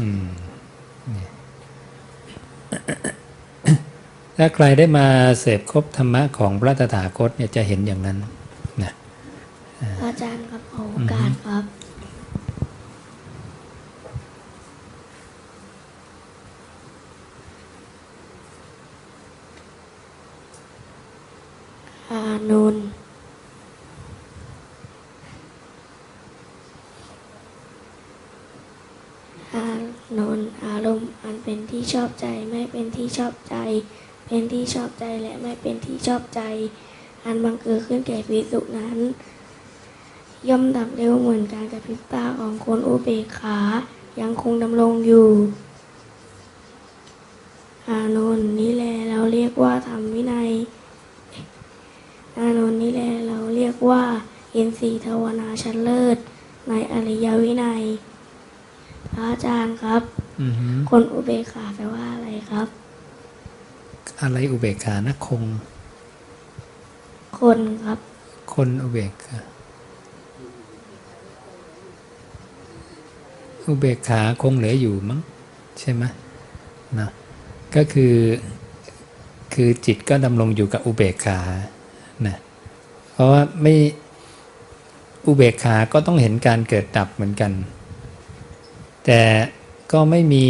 อืมนี่ถ้าใครได้มาเสพครบธรรมะของพระตถาคตเนี่ยจะเห็นอย่างนั้นนะอาจารย์ครับขอโอกาสครับอานน อานนท์อารมณ์อันเป็นที่ชอบใจไม่เป็นที่ชอบใจ เป็นที่ชอบใจและไม่เป็นที่ชอบใจ อันบังเกิดขึ้นแก่ภิกษุนั้น ย่อมดับเร็วเหมือนการกระพริบตาของคนอุเบกขายังคงดำรงอยู่ อานนท์นี่แลเราเรียกว่าธรรมวินัย อานนท์นี่แลเราเรียกว่าเอ็นสีทวนาชั้นเลิศในอริยวินัย พระอาจารย์ครับอือหือคนอุเบกขาแปลว่าอะไรครับ อะไรอุเบกขานะคง คนครับ คนอุเบกขาอุเบกขาคงเหลืออยู่มั้งใช่ไหมนะก็คือคือจิตก็ดำรงอยู่กับอุเบกขานะเพราะว่าไม่อุเบกขาก็ต้องเห็นการเกิดดับเหมือนกัน แต่ก็ไม่มี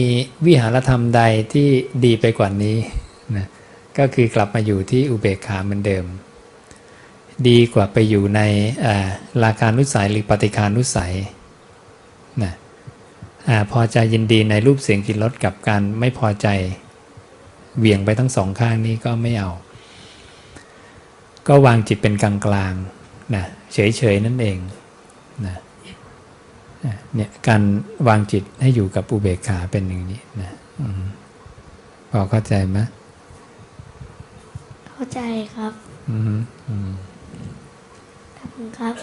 วิหารธรรมใดที่ดีไปกว่านี้นะก็คือกลับมาอยู่ที่อุเบกขาเหมือนเดิม ดีกว่าไปอยู่ในอ่าราคานุสัยหรือปฏิคานุสัยนะอพอใจยินดีในรูปเสียงกลิ่นรสกับการไม่พอใจเหวี่ยงไปทั้งสองข้างนี้ก็ไม่เอา ก็วางจิตเป็นกลางกลางๆนะเฉยๆนั่นเองนะ เนี่ยการวางจิตให้อยู่กับอุเบกขาเป็นอย่างนี้นะอืมพอเข้าใจไหมเข้าใจครับ อืมอืมขอบคุณครับ